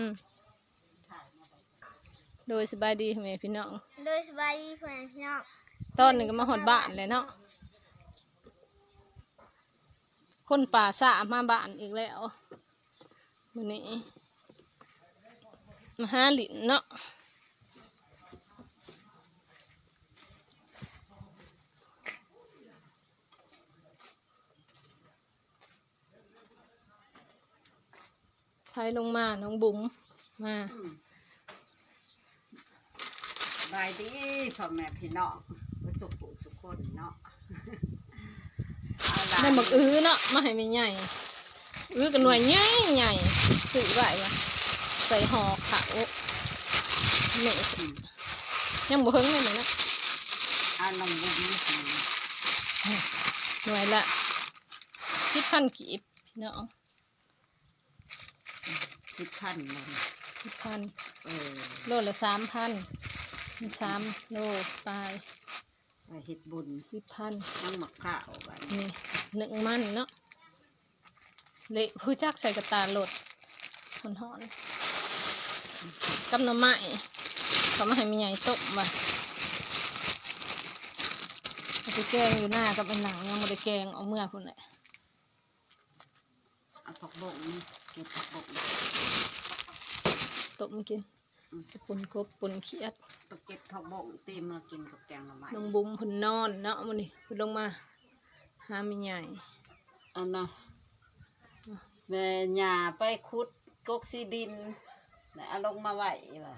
อืมโดยสบายดีแม่พี่น้อง โดยสบายดีเพื่อนพี่น้อง ตอนหนึ่งก็มาหอดบ้านเลยเนาะ คนป่าสามาบ้านอีกแล้ววันนี้ มาหาหลินเนาะ ไทยลงมาน้องบุ๋มมาบายดีพ่อแม่พี่น้องมาจุกปุสุกคนเนาะเอาล่ะได้หมกอื้อเนาะมาให้ไม่ใหญ่อื้อกันหน่วยใหญ่ใหญ่สื่อไว้วะใส่ห่อขาวเหนื่อยยังบ่เฮิงเลยนะเอาน้ำบุญหน่วยละสิบพันกีบพี่น้อง สิบพันเลยสิบพันเออโลละสามพันสามโลปลายไปเฮ็ดบุญสิบพันนั่งหมักข้าวกันนี่หนึ่งมันเนาะเละผู้จักใส่กระตาโหลดคนหอนกับหน้ำไม้เขามาให้มีใหญ่ต้มมาเอาไปแกงอยู่หน้ากับไอ้หนังยังไม่ได้แกงเอาเมื่อคนแหละเอาผักบง นี่เก็บผักบงต้มกินปุ่นกบปุ่นเขียดไปเก็บผักบงตีมากินกับแกงหน่อไม้น้องบุ้มพุ่นนอนเนาะมันนี่พุ่นลงมาหามีใหญ่อันน่ะแม่ยาไปขุดกกซีดินแล้วเอาลงมาไว้ว่ะ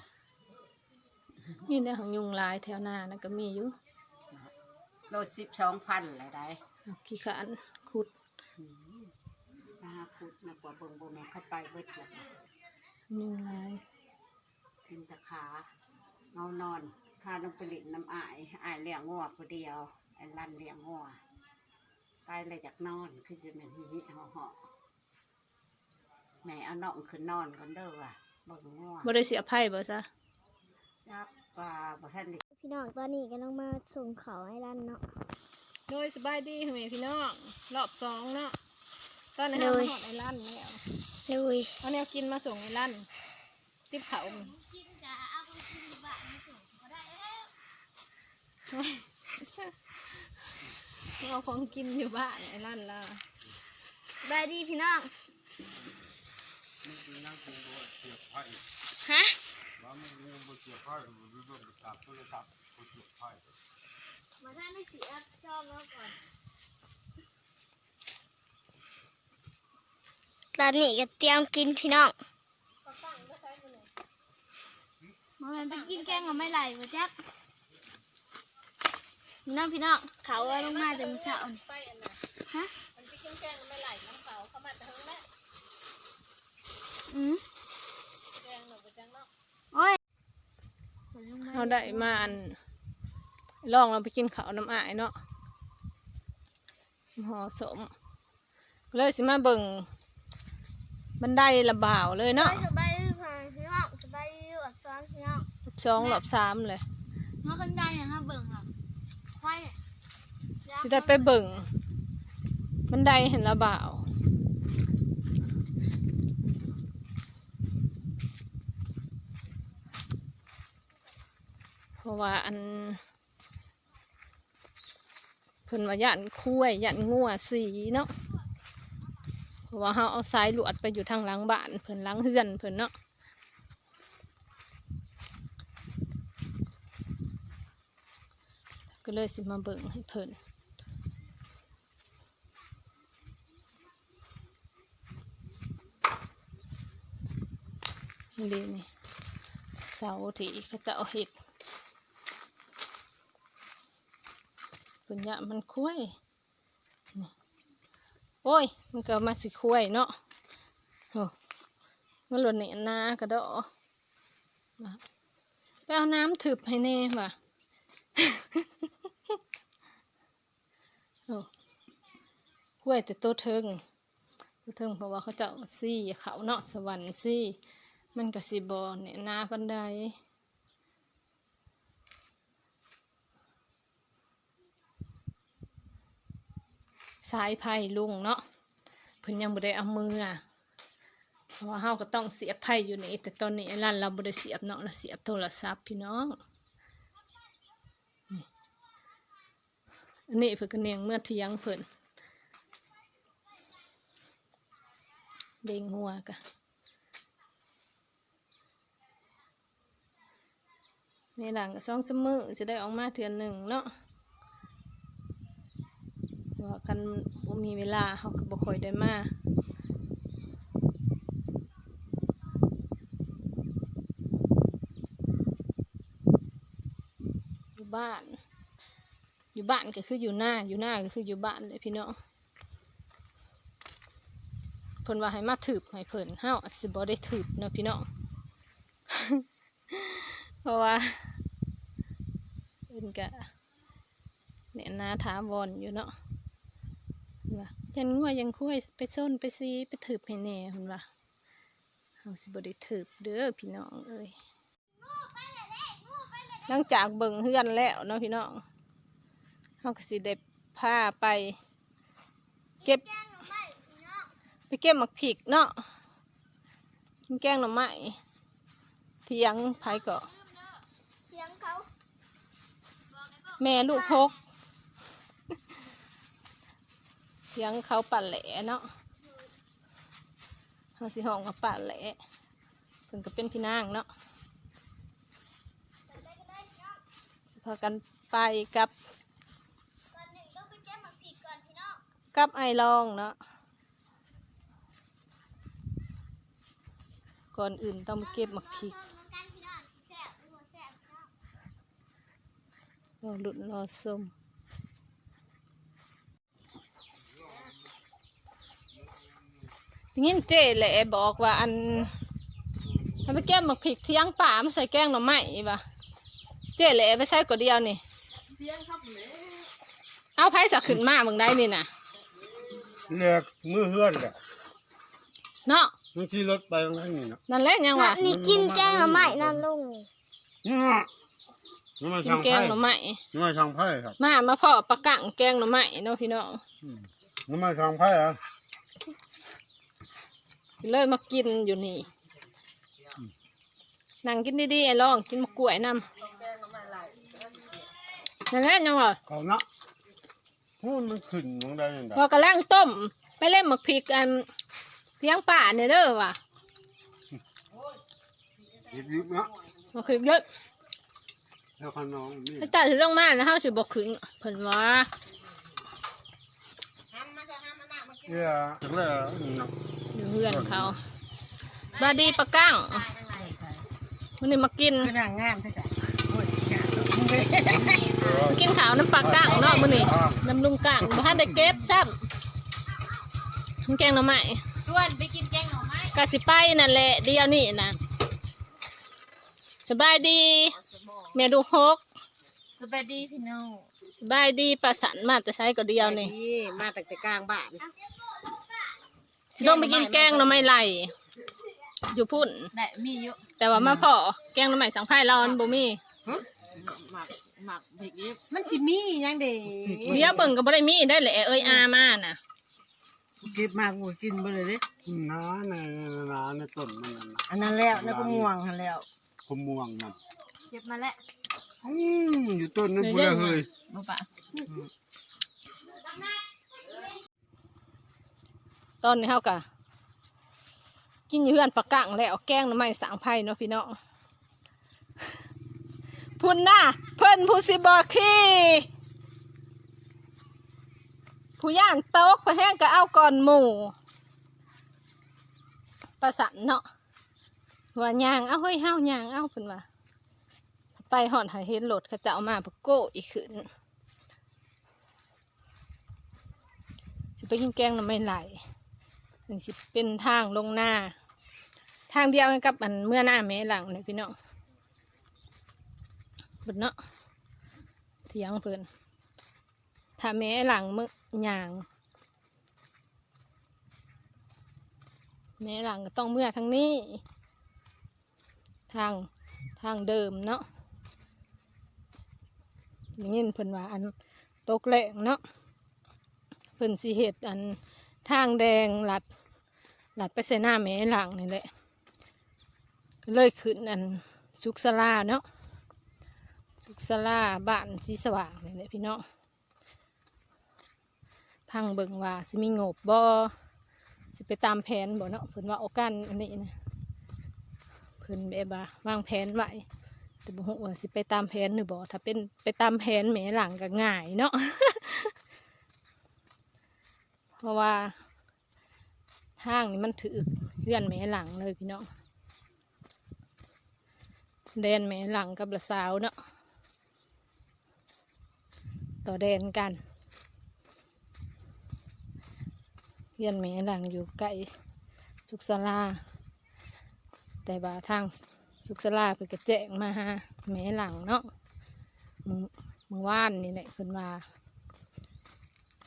นี่เนี่ยของยุงลายแถวหน้านะก็มีอยู่โลดสิบสองพันเลยได้ขี้ขาน ขุดถ้าขุดนะกว่าเบิ่งบ่แม่นเข้าไปเบิดแล้วยุงลายกินแตะขาเงานอนพาน้องไปเลินน้ำอายอายเลี้ยงงัวผู้เดียวไอ้ลั่นเลี้ยงงัวไปเลยจากนอนคือจะเป็นหิหิห่อห่อแม่เอาน้องขึ้นนอนก่อนเด้อว่ะเบิ่งงัวบ่ได้เสียไพ่บ่ซะยับปลาบ่ทันได้พี่น้องตอนนี้ก็ต้องมาส่งเขาให้ร้านเนาะโดยสบายดีแม่พี่น้องรอบสองเนาะ ตอนนี้โดเรามายหอดไอ้ลั่นแล้วลุยเอาแนวกินมาส่งไอ้ลั่นติ๊บเขาเอาของกินอยู่บ้านไอ้ลั่นแล้วสบายดีพี่น้องฮะมาท่านไม่เสียชอบแล้วก่อน ตอนนี้ก็เตรียมกินพี่น้องมันไปกินแกงกับไม่ไหลวะจ๊กพี่น้องพี่น้องเขาเอาลงมาแต่มื้อเช้านี่ไปอันน่ะฮะมันไปกินแกงไม่ไหลน้ำเขาเขามาแต่เฮงแล้วอืมแกงหนูไปจังเนาะโอ้ยเอาได้มาอันลองเราไปกินข้าวน้ำอายเนาะห่อสมเลยสิมาเบิ่ง บันไดละบ่าวเลยเนาะสบายดีพี่น้องสบายดีอดซ้อนพี่น้องรอบสองรอบสามเลยมาขึ้นได้ยังฮะเบิ่งอะไฟสิได้ไปเบิ่งบันไดเห็นละบ่าวเพราะว่าอันเพิ่นว่ายันคุ้ยยันงัวสีเนาะเพ ราะว่าเขาเอาสายหลวดไปอยู่ทางหลังบ้านเพิ่นหลังเฮือนเพิ่นเนาะก็เลยสิมาเบิ่งให้เพิ่นนี่เด้นี่เสาที่เขาจะเอาเห็ดป็นยะมันคุ้ย โอ้ย มันก็มาสิคุ้ยเนาะโอ้มันหล่นเนี่ยนากระดอไปเอาน้ำถึบให้แน่ว่ะโอ้คุ้ยแต่ตัวเทิงตัวเทิงเพราะว่าเขาเจะเอาซี่เขาเนาะสวรรค์ซี่ มันก็สิบอเนี่ยนาปันได สายไผ่ลุงเนาะเพิ่นยังบ่ได้เอามืออะราะว่าเฮาก็ต้องเสียบไพ่อยู่นี่แต่ตอนนี้ไอ้ร้านเราบ่ได้เสียบเนาะเราเสียบโทรศัพท์พี่น้องนี่อันนี้เพิ่นก็เนียงเมื่อเที่ยงเพิ่นเด้งหัวกะแม่หลังก็สองสมมือจะได้ออกมาเทือนหนึ่งเนาะ ว่ากันบ่มีเวลาเขาก็บ่ค่อยได้มาอยู่บ้าน อยู่บ้านก็คืออยู่หน้าอยู่หน้าก็คืออยู่บ้านเลยพี่น้องเพิ่นว่าให้มาถืบให้เพิ่นเฮาอาจสิบ่ได้ถืบเนาะพี่น้องเพราะว่าเพิ่นก็เนี่ยนาถาวรอยู่เนาะ ยันงัวยังคุยไปส้นไปซีไปถืบให้แหน่เพิ่นว่าเฮาสิบ่ได้ถืบเด้อพี่น้องเอ้ยหลังจากเบิ่งเฮือนแล้วเนาะพี่น้องเขาก็สิได้พาไป เก็บ ไปเก็บหมักผิกเนาะกินแกงหน่อไม้เที่ยงไผก็เสียงเขาแม่ลูกพก เที่ยงเขาปั่นแหล่เนาะเขาสิห้องกับปั่นแหล่เพิ่นก็เป็นพี่นางเนาะสิพากันไปกับก่อนหนึ่งต้องไปแก้หมักผิดก่อนพี่น้องกับไอลองเนาะก่อนอื่นต้องมาเก็บหมักพริกเพิ่มน้ำกันพี่น้องแซ่บหัวแซ่บพี่น้องรอหลุดรอส้ม ยินเจ๊แหละบอกว่าอันทำไปแก้มหมักพริกเที่ยงป่ามาใส่แกงหน่อไม้ปะเจ๊แหละไปใส่กดเดียวนี่เอาไผ่สักขึ้นมาเมืองได้นี่น่ะเรียกมือเฮือนแหละเนาะบางทีรถไปตรงนั้นนี่เนาะนั่นแหละยังวะนี่กินแกงหน่อไม้นั่นลงนี่นี่มากินช่างแกไพ่งหน่อไม้นี่มาช่างไพ่ครับมามาพ่อปลากังแกงหน่อไม้เนาะพี่น้องนี่มาช่างไพ่เหรอ เลยมากินอยู่นี่นั่งกินดีๆไอ้ลองกินมะกล้วยนำนั่นแหละยังวะเขาเนาะพูดมันขึ้นมองได้ยังไงพอกระลังต้ม ไปเล่นหมักพริกอันเลี้ยงป่าเนี่ยเด้อว่ะยิบยิบเนาะหมักพริกเยอะแล้วขน้องนี่ถ้าจ่ายถึงลงมาแล้วเฮาสิบ่ขึ้นเพิ่นว่าเอี่ยถึงแล้วนี่ เนาะอยู่เพื่อนเขาบาดีปลากั้งวันนี้มากิน คือนางงามใช่ไหมโอ้ยงามมากินข้าวน้ำปลากั้งเนาะมื้อนี้น้ำลุงกั้งบ่ทันได้เก็บซ้ำมันแกงหน่อไม้ชวนไปกินแกงหน่อไม้กสิไปนั่นแหละเดียวนี่นะสบายดีเมดูฮกสวัสดีพี่น้องสบายดีประสันมาแต่ใช้ก็เดียวนี่ดีมาตั้งแต่กลางบ้านสิ ต้องไปกินแกงหน่อไม้ไหลอยู่พุ่นได้มีเยอะแต่ว่ามาพอแกงหน่อไม้สังไพ่เราอันบ่มีหมักหมักพริกยิบมันสิมียังเด้เดี๋ยวเบิ่งก็บ่ได้มีได้แหละเอ้ยอามาน่ะเก็บมากกูกินไปเลยเด้น้าในน้าในต้นมันนั่นน่ะอันนั้นแล้วแล้วก็ม่วงหันแล้วขมม่วงมันเก็บมาแล้วอืมอยู่ต้นนั้นพูดเลยเฮ้ยบ่ปะ ตอนนี้เฮากะกินอยู่เฮือนปลากังแล้วแกงน่อไม้สังไพ่เนาะพี่น้องพุ่นน่ะเพิ่นผู้สิบอกขี้ผู้ย่านโต๊กไปแห้งก็เอาก่อนหมู่ประสันเนาะว่ายางเอาเฮ้ยเฮายางเอาเพิ่นว่าไปหอนหาเห็นรถเขาจะเอามาปะโก้อีกขึ้นสิไปกินแกงน่อไม้ไหล ถึงสิเป็นทางลงหน้า ทางเดียวกันกับอันเมื่อหน้าแม่หลังเนี่ยพี่น้องเพิ่นเนาะเถียงเพิ่นถ้าแม่หลังมึกยาง แม่หลังก็ต้องเมื่อทางนี้ ทางทางเดิมเนาะอย่างนี้เพิ่นว่าอันตกแรงเนาะเพิ่นสิเฮ็ดอันทางแดงหลัด หลัดไปใส่หน้าแม่หลังนี่แหละก็เลยขึ้นอันสุกสลาเนาะสุกสลาบ้านสีสว่างนี่แหละพี่น้องพังเบิ่งว่าสิมีงบบ่สิไปตามแผนบ่เนาะเพิ่นว่าโอกันอันนี้นะเพิ่นแบบว่าวางแผนไว้แต่บ่ฮู้ว่าสิไปตามแผนหรือบ่ถ้าเป็นไปตามแผนแม่หลังก็ง่ายเนาะเพราะว่า ห้างนี่มันถือเลื่อนแม่หลังเลยพี่น้องแดนแม่หลังกับละสาวเนาะต่อแดนกันเลื่อนแม่หลังอยู่ใกล้สุกสลาแต่ว่าทางสุกสลาเพิ่นกระแจงมาหาแม่หลังเนาะมือมือว่านนี่แหละเพิ่นว่า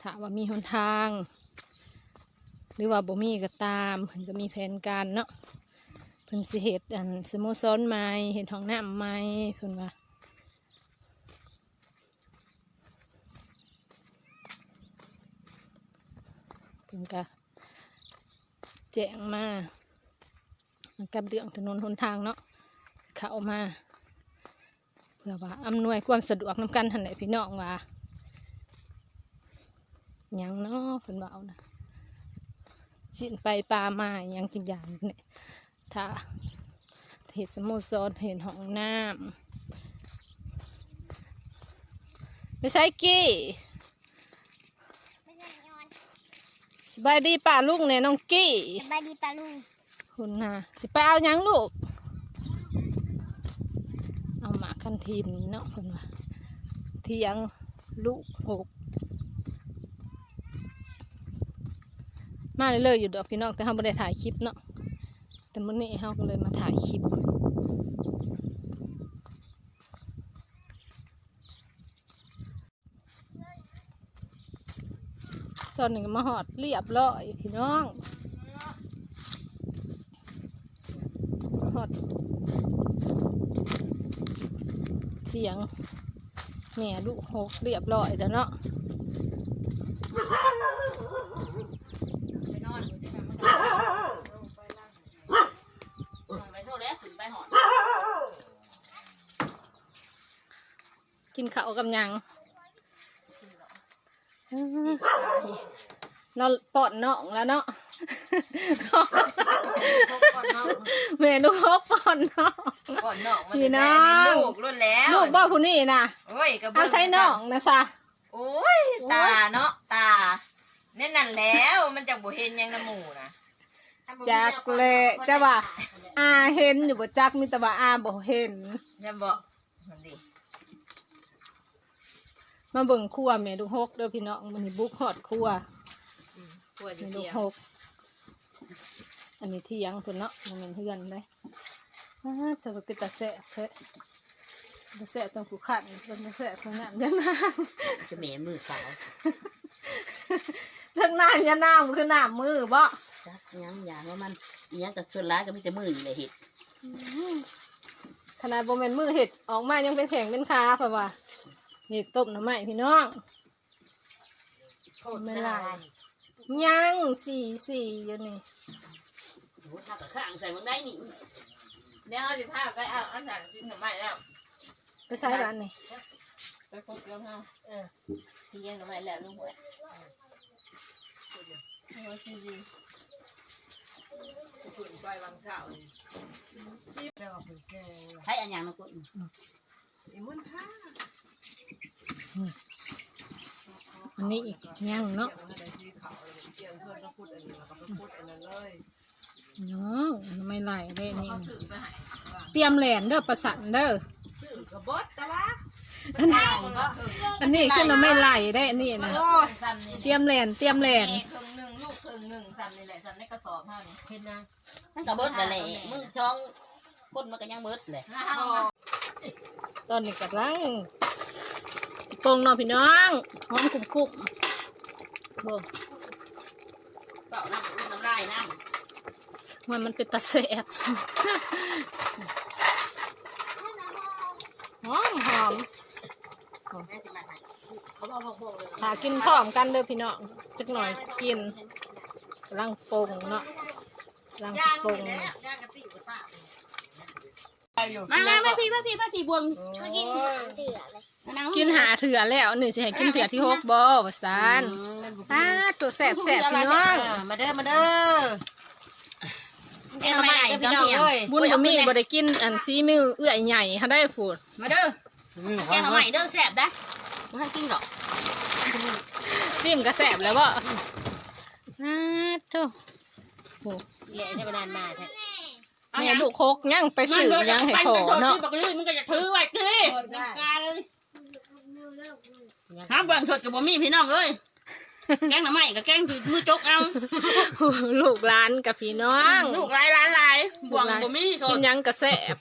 ถามว่ามีหนทาง หรือว่าบ่มีก็ตามเพิ่นก็มีแผนการเนาะเพิ่นสิเฮ็ดอันสโมสรใหม่เฮ็ดห้องน้ำใหม่เพิ่นว่าเพิ่นก็แจ้งมากับเรื่องถนนหนทางเนาะเข้ามาเพื่อว่าอำนวยความสะดวกนำกันหั่นแหละพี่น้องว่าหยังเนาะเพิ่นว่าเอานะ สินไปปลามาอหยังกินอย่างเนี่ยถ้าเห็ดสโมุซรเห็ดห้องน้ำไม่ใช่กี้ไม่ใช่ยอนสบายดีป่าลุงเนี่ยน้องกี้สบายดีปะลุงคุณนะสิไปเอาหยังลูก เอาหมาคันทินเนาะคนว่าเที่ยงลูกหก มาเลยเลยๆอยู่ดอกพี่น้องแต่เขาไม่ได้ถ่ายคลิปเนาะแต่มื่อนี้เขาก็เลยมาถ่ายคลิปตอนหนี้ก็มาหอดเรียบร้อยพี่น้องหอดเสียงแม่ลูกหกเรียบร้อยแล้วเนาะ ไปนอนอยู่ที่นั่นมันก็ไปเท่าแล้วขึ้นไปหอน กินข้าวกับหยังเอ้ยเราปอดน้องแล้วเนาะแม่ลูกหกปอดน้องก่อนน้องมันพี่น้องลูกรุ่นแล้วลูกบ่ผู้นี้นะโอ้ยกระเอาใช้น้องนะซะ โอ้ยตาเนาะตาแน่นั่นแล้วมันจังบ่เห็นหยังน้ำหมูนะจักเลยจะว่าอาเห็นอยู่บ่จักมีแต่ว่าอาบ่เห็นอย่าบอกมันดิ มาเบิ่งครัวแม่ลูกหกเด้อพี่น้องมันนี่บุกฮอดครัวอืมกลัวอยู่แม่ลูเดีกยวหก อันนี้เที่ยงเพิ่นเนาะมันเป็นเฮือนเลยอ้าจะไปเป็นตาแสบเถอะตาแสบจังผู้ขันเป็นตาแสบทั้งนั้นยันนางจะเหม็นมือขาวทั้งนั้นยันนางมันคือหน้ามือบ่จักยังอย่างว่ามันอิหยังกับส่วนร้ายก็มีแต่มืออยู่เลยเห็ดขนาดบ่แม่นมือเห็ดออกมายังเป็นแข็งเป็นขาเพราะว่า นี่ต้มน้ำใหม่พี่น้องไม่ลายยังสี่สี่อยู่นี่โอ้ถ้ากับข้างใส่มึงได้นี่เดี๋ยวเอาสิพาไปเอาอันนั้นกินหน่อไม้แล้วไปใช้ร้านนี่ไปพบแล้วเฮาเออที่ยังหน่อไม้แล้วลุงหวยเอาสิดีขึ้นไปบางเช้านี่ชิบแล้วเพิ่นแก่ให้อันอย่างนั้นกูอีมุ่นท่า อันนี้อีกยังเนาะเกี่ยวกับอะไรที่เขาเกี่ยวเพื่อนก็พูดอันนี้แล้วก็ไปพูดอันนั้นเลยน้องไม่ไหลเลยนี่เขาสื่อไปให้ว่าเตรียมแหลนเด้อประสันเด้อชื่อกระบดแต่ว่าอันนี้อันนี้คือเราไม่ไหลได้อันนี้นะโอ้ยซ้ำนี่เตรียมแหลนเตรียมแหลนแม่ครึ่งหนึ่งลูกครึ่งหนึ่งซ้ำนี่แหละซ้ำในกระสอบเท่านี้เห็นนะมันก็เบิดนั่นแหละมึงช่องคนมันก็ยังเบิดเลยตอนนี้กำลังสิ ปรุงเนาะพี่น้องหอมกรุบกรุบโอ้เปล่าน้ำอุ่นน้ำลายน้มันมันเป็นตะแสบหอมหอมำแม่จะมาให้เขาบอกบอกเลยหากินพร้อมกันเด้อพี่น้องจักหน่อยกินกำลังปรุงเนาะลังสิย่างปรุงนี่แหละย่างกะติกะตามามามาพี่มาพี่มาพี่บวงเขากินหาเถื่อเลย กินหาเถื่อแล้วหนึ่งสิให้กินเถื่อที่หกบ่ว่าซานอ้าตัวแสบแสบพี่น้องมาเด้อมาเด้อแกงไม่ไหลพี่น้องเอ้ยบุญบ่มีบ่ได้กินอันซีมือเอื้อยใหญ่เฮาได้พูดมาเด้อนี่แกงหน่อไม้เด้อแซ่บได้บ่ทันกินหรอกซิมก็แสบแล้วบ่อ้าโธ่โอ้แหละจะไปนานมาแท้แม่ลูกโคกยังไปซื้อยังให้ขอเนาะบอกเลยมึงก็อยากถือไว้สิ ห้ามเบิ่งสดกับบ่มีพี่น้องเอ้ยแกงหน่อไม้กับแกงที่มือจกเอาลูกหลานกับพี่น้องลูกหลายหลานหลายบวงบ่มีสกิดนหยังก็แสบ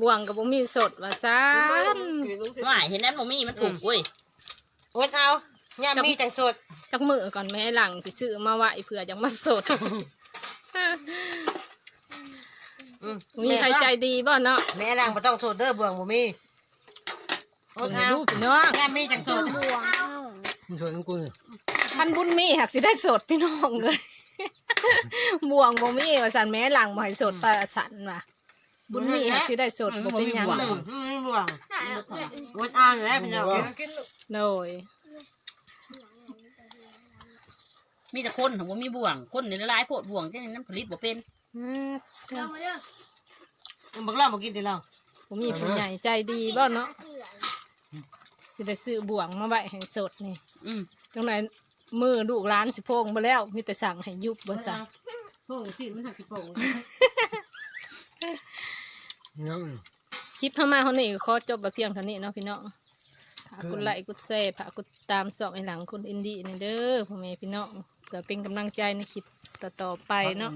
บวงกับบ่มีสดว่าซานว่าเห็นนั้นบ่มีมันถูกเว้ยอดเอาย่ามีจังสดจักมือก่อนแม่หลังสิซื้อมาไว้เผื่อจังมาสดมีใครใจดีบ่เนาะแม่ล่างบ่ต้องสดเด้อบ่วงบ่มี อดเอาลูกพี่น้องย่ามีจังสดบวงเอามันชวนกูเลยท่านบุญมีหักสิได้สดพี่น้องเลยบวงบ่มีว่าสันแม่หลังบ่ให้สดประสันว่ะบุญมีหักสิได้สดบ่เป็นหยังอืเลยมอืมบ่วงอดเอาอยู่แล้วพี่น้องโดยมีแต่คนของบ่มีบ่วง คนนี่หลายโพดบ่วงจังนั้นผลิตบ่เป็นอืมเอามาเด้อบักเราบ่กินติเราบ่มีผู้ใหญ่ใจดีบ่เนาะเถื่อ สิได้ซื้อบวงมาไว้ให้สดนี่อืมจังไหนมือลูกร้านสิโพงมาแล้ว มีแต่สั่งให้ยุบบ่สั่งพวกสิมันหักสิโป่งยัง คลิปเข้ามาเขานี่ก็ขอจบแบบเพียงเท่านี้เนาะพี่น้องฝากกดไลค์กดแชร์ฝากกดตามสองไอหลังคุณอินดี้นี่เด้อพ่อแม่พี่น้องเพื่อเป็นกำลังใจในคลิปต่อๆไปเนาะ